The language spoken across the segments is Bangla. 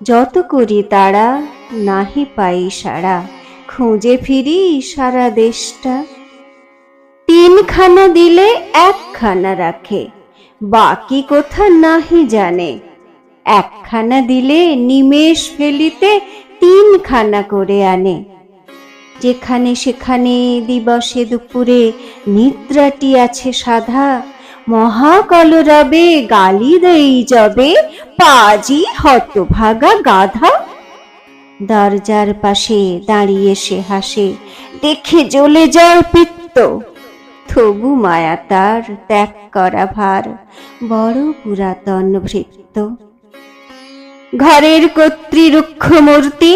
যত করি তারা নাহি পাই সারা খুঁজে ফিরি সারা দেশটা। তিনখানা দিলে একখানা রাখে, বাকি কোথা নাহি জানে। একখানা দিলে নিমেষ ফেলিতে তিনখানা করে আনে। যেখানে সেখানে দিবসে দুপুরে নিদ্রাটি আছে সাধা মহাকলরবে গালি দেই যাবে, পাজি হতভাগা গাধা। দরজার পাশে দাঁড়িয়ে সে হাসে, দেখে জ্বলে যায় পিত্ত। তবু মায়া তার ত্যাগ করা ভার, বড় পুরাতন ভৃত্য। ঘরের কর্তৃরুক্ষ মূর্তি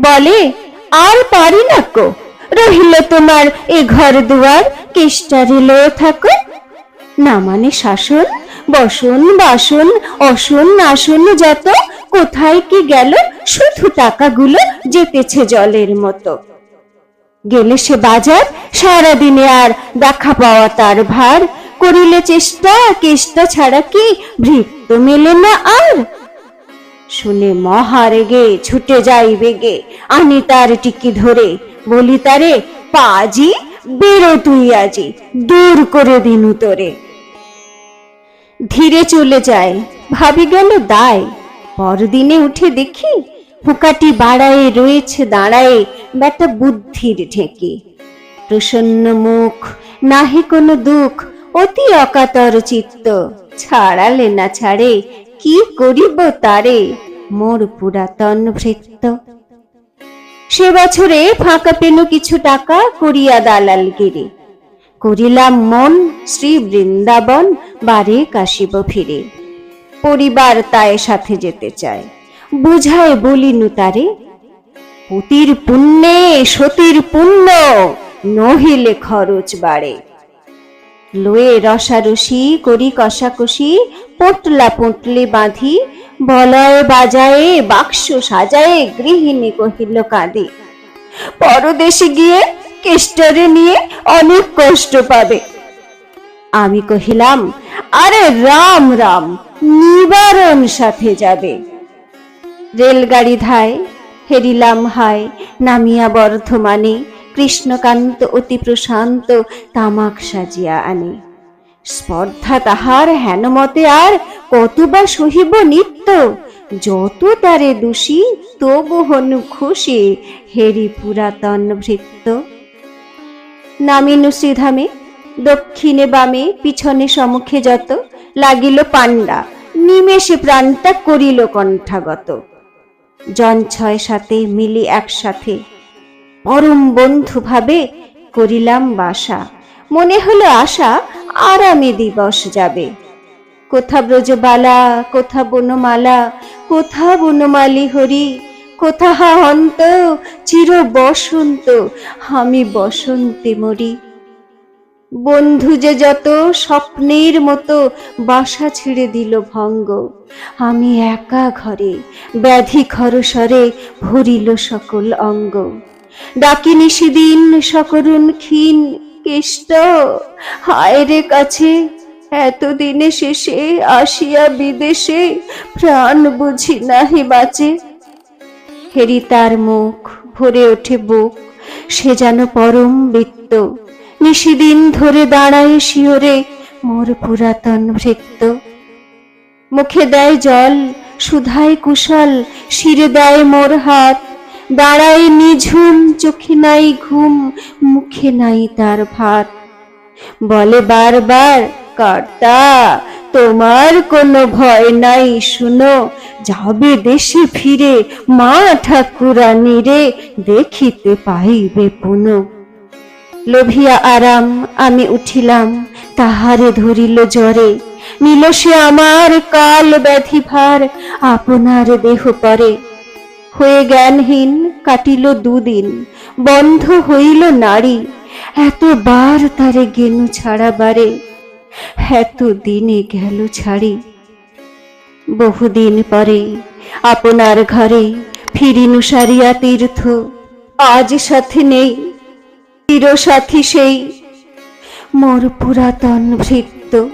বলে, আর পারি না কো, রহিল তোমার এ ঘর দুয়ার কেষ্টা রিলেও থাকো না মানে শাসন? বসন, বাসন, অসন, আসন যত, কোথায় কি গেল, শুধু টাকাগুলো যেতেছে জলের মতো। গেলে সে বাজার, সারাদিনে আর দেখা পাওয়া তার ভার। করিলে চেষ্টা, কেষ্টা ছাড়া কি ভৃত্য মেলে না আর? শুনে মহারেগে ছুটে যাই বেগে, আনি তার টিকি ধরে। বলি তারে, পাজি, বেরো তুই আজি, দূর করে দিনু তোরে। ধীরে চলে যায়। ভাবি গেল দায় পরদিনে উঠে দেখি হুকাটি বাড়ায়ে রয়েছে, দাঁড়ায়ে বেটা বুদ্ধির ঢেকে। প্রসন্ন মুখ, নাহি কোনো দুঃখ, অতি অকাতর চিত্ত। ছাড়ালে না ছাড়ে, কি করিব তারে? মোর পুরাতন ভৃত্য। সে বছরে ফাঁকা পেল কিছু টাকা করিয়া দালালগিরি। করিলাম মন শ্রী বৃন্দাবন বারে কাশিব ফিরে। পরিবার তায় সাথে যেতে চায়। বুঝায় বলিনু তারে, পতির পুণ্যে সতীর পুণ্য নহিলে খরচ বাড়ে। লয়ে রসারসি করি কষাকষি, পটলা পুটলি বাঁধি, বলয় বাজায়ে, বাক্স সাজায়ে গৃহিণী কহিল, কাঁদে। পরদেশে গিয়ে কেষ্টরে নিয়ে অনেক কষ্ট পাবে। আমি কহিলাম, আরে রাম রাম, নিবারণ সাথে যাবে। রেলগাড়ি ধায়, হেরিলাম হায়, নামিয়া বর্ধমানে, কৃষ্ণকান্ত অতি প্রশান্ত তামাক সাজিয়া আনে। স্পর্ধা তাহার হেনমতে আর কতবা সহিব নিত্য, যত তারে দোষী তবু হনু খুশি হেরি পুরাতন ভৃত্য। নামিনু শ্রীধামে দক্ষিণে বামে, পিছনে সম্মুখে যত লাগিল পাণ্ডা, নিমেষে প্রাণটা করিল কণ্ঠাগত। জন ছয় সাথে মিলি একসাথে পরম বন্ধু ভাবে করিলাম বাসা। মনে হলো আশা আরামে দিবস যাবে। কোথা ব্রজবালা, কোথা বনমালা, কোথা বনমালি হরি কোথা হা হন্ত, চির বসন্ত, আমি বসন্তে মরি। বন্ধু যে যত স্বপ্নের মতো বাসা ছেড়ে দিল ভঙ্গ, আমি একা ঘরে ব্যাধি খরসরে ভরিল সকল অঙ্গ। ডাকিনি সেদিন সকরুণ ক্ষীণ কেষ্ট, হায় কাছে, এতদিনে শেষে আসিয়া বিদেশে প্রাণ বুঝি নাহি বাঁচে। হেরি তার মুখ, ভরে ওঠে বুক। সে যেন পরম বৃত্ত। নিশিদিন ধরে দাঁড়ায় শিওরে মোর পুরাতন ভৃত্য। মুখে দেয় জল, সুধায় কুশল, শিরে দেয় মোর হাত। দাঁড়ায় নিঝুম, চোখে নাই ঘুম, মুখে নাই তার ভাত। বলে বারবার, কর্তা তোমার কোনো ভয় নাই, শুনো। যাবে দেশে ফিরে মা ঠাকুরানী রে, দেখিতে পাইবে পুনঃ। লোভিয়া আরাম, আমি উঠিলাম, তাহারে ধরিল জ্বরে। নিল সে আমার কাল ব্যাধি ভার আপনার দেহ পরে। হয়ে জ্ঞানহীন কাটিল দুদিন, বন্ধ হইল নারী এতবার তারে গেনু ছাড়া বারে। এত দিনে গেল ছাড়ি। বহুদিন পরে আপনার ঘরে ফিরিনু সারিয়া তীর্থ। আজ সাথে নেই তীর সাথী সেই। মোর পুরাতন ভৃত্য।